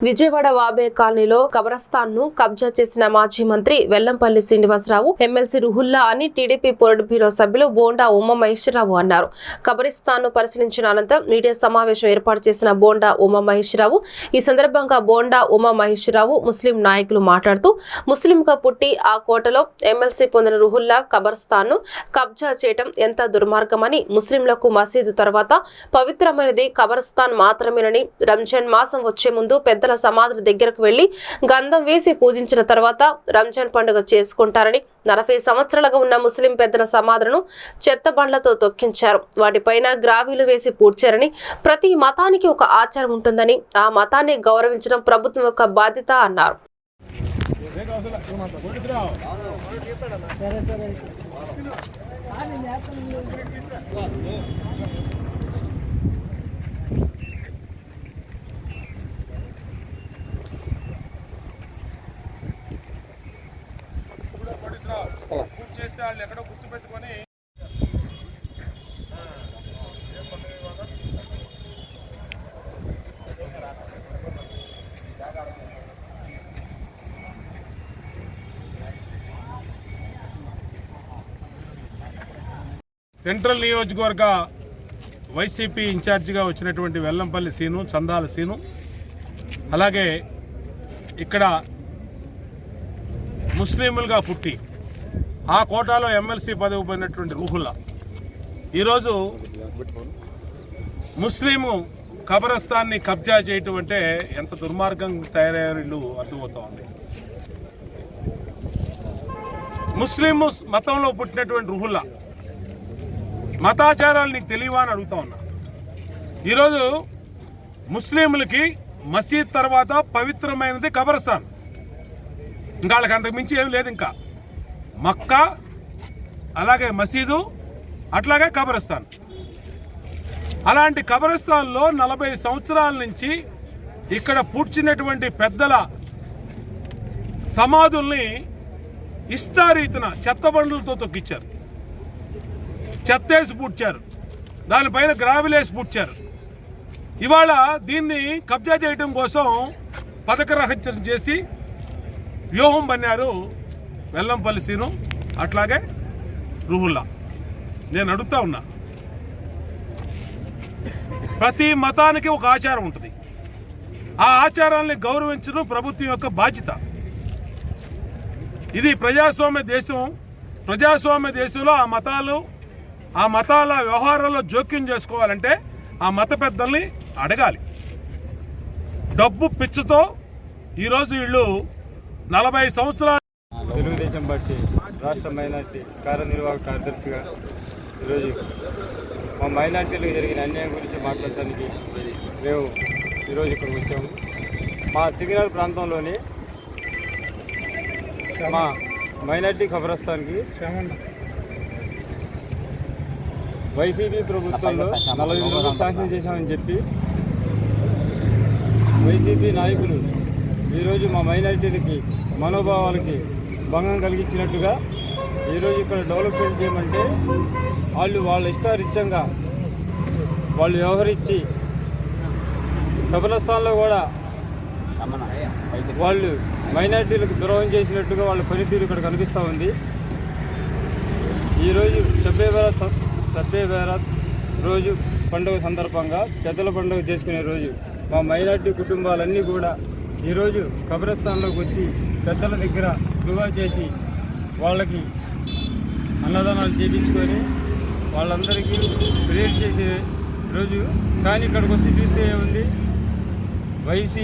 విజయవాడ వాబే కాలనీలో కబరస్థాన్ను కబ్జా చేసిన మాజీ మంత్రి వెల్లంపల్లి శ్రీనివాసరావు ఎమ్మెల్సీ రుహుల్లా అని టీడీపీ పొలిట్ బ్యూరో సభ్యులు బోండా ఉమ మహేశ్వరరావు అన్నారు. కబరిస్తాన్ను పరిశీలించిన అనంతరం మీడియా సమావేశం ఏర్పాటు చేసిన బోండా ఉమ మహేశ్వరరావు ఈ సందర్భంగా బోండా ఉమా మహేశ్వరరావు ముస్లిం నాయకులు మాట్లాడుతూ ముస్లింగా పుట్టి ఆ కోటలో ఎమ్మెల్సీ పొందిన రుహుల్లా కబర్స్థాన్ను కబ్జా చేయటం ఎంత దుర్మార్గమని ముస్లింలకు మసీదు తర్వాత పవిత్రమైనది కబర్స్థాన్ మాత్రమేనని రంజాన్ మాసం వచ్చే ముందు పెద్ద పెద్దల సమాధుల దగ్గరకు వెళ్ళి గంధం వేసి పూజించిన తర్వాత రంజాన్ పండుగ చేసుకుంటారని నలభై సంవత్సరాలుగా ఉన్న ముస్లిం పెద్దల సమాధులను చెత్త బండ్లతో తొక్కించారు. వాటిపైన గ్రావీలు వేసి పూడ్చారని ప్రతి మతానికి ఒక ఆచారం ఉంటుందని ఆ మతాన్ని గౌరవించడం ప్రభుత్వం యొక్క బాధ్యత అన్నారు. పూర్తి వాళ్ళు ఎక్కడో గుర్తుపెట్టుకొని సెంట్రల్ నియోజకవర్గ వైసీపీ ఇన్ఛార్జిగా వచ్చినటువంటి వెల్లంపల్లి సీను చందాల సీను. అలాగే ఇక్కడ ముస్లింలుగా పుట్టి ఆ కోటాలో ఎమ్మెల్సీ పదవి పొందినటువంటి రూహుల్లా. ఈరోజు ముస్లిము కబరస్థాన్ని కబ్జా చేయటం అంటే ఎంత దుర్మార్గం తయారయ్యారు అర్థమవుతా ఉంది. ముస్లిం మతంలో పుట్టినటువంటి రుహుల్లా మతాచారాలు నీకు తెలియవా అని అడుగుతా ఉన్నా. ఈరోజు ముస్లింలకి మసీద్ తర్వాత పవిత్రమైనది కబరస్థాన్. ఇంకా వాళ్ళకి అంతకు మించి ఏం లేదు ఇంకా. మక్కా అలాగే మసీదు అట్లాగే కబరస్థాన్. అలాంటి కబరస్థాన్లో నలభై సంవత్సరాల నుంచి ఇక్కడ పూడ్చినటువంటి పెద్దల సమాధుల్ని ఇష్టారీతిన చెత్త బండ్లతో తొక్కిచ్చారు. చెత్తేసి పూడ్చారు. దానిపైన గ్రావిలేసి పూడ్చారు. ఇవాళ దీన్ని కబ్జా చేయడం కోసం పథక చేసి వ్యూహం బన్నారు వెల్లంపల్లి సీను అట్లాగే రుహుల్లా. నేను అడుగుతా ఉన్నా. ప్రతి మతానికి ఒక ఆచారం ఉంటుంది. ఆ ఆచారాన్ని గౌరవించడం ప్రభుత్వం యొక్క బాధ్యత. ఇది ప్రజాస్వామ్య దేశం. ప్రజాస్వామ్య దేశంలో ఆ మతాలు ఆ మతాల వ్యవహారాల్లో జోక్యం చేసుకోవాలంటే ఆ మత పెద్దల్ని అడగాలి. డబ్బు పిచ్చితో ఈరోజు వీళ్ళు నలభై సంవత్సరాలు తెలుగుదేశం పార్టీ రాష్ట్ర మైనార్టీ కార్యనిర్వాహక కార్యదర్శిగా ఈరోజు మా మైనార్టీలకు జరిగిన అన్యాయం గురించి మాట్లాడటానికి మేము ఈరోజు ఇక్కడికి వచ్చాము. మా సిగ్నల్ ప్రాంతంలోని మా మైనార్టీ ఖబరస్థాన్కి వైసీపీ ప్రభుత్వంలో నలభై రోజులు శాంక్షన్ చేశామని చెప్పి వైసీపీ నాయకులు ఈరోజు మా మైనార్టీలకి మనోభావాలకి భంగం కలిగించినట్టుగా ఈరోజు ఇక్కడ డెవలప్మెంట్ చేయమంటే వాళ్ళు వాళ్ళ ఇష్టారిత్యంగా వాళ్ళు వ్యవహరించి కబరస్థాన్లో కూడా వాళ్ళు మైనార్టీలకు ద్రోహం చేసినట్టుగా వాళ్ళ పనితీరు ఇక్కడ కనిపిస్తూ ఉంది. ఈరోజు షబ్బే బరాత్ షబ్బే బరాత్ రోజు పండుగ సందర్భంగా పెద్దల పండుగ చేసుకునే రోజు మా మైనార్టీ కుటుంబాలన్నీ కూడా ఈరోజు కబ్రస్థాన్లోకి వచ్చి పెద్దల దగ్గర దువా చేసి వాళ్ళకి అన్నదానాలు చేయించుకొని వాళ్ళందరికీ ప్రేర్ చేసే రోజు. కానీ ఇక్కడికి వచ్చి చూస్తే ఉంది వైసీ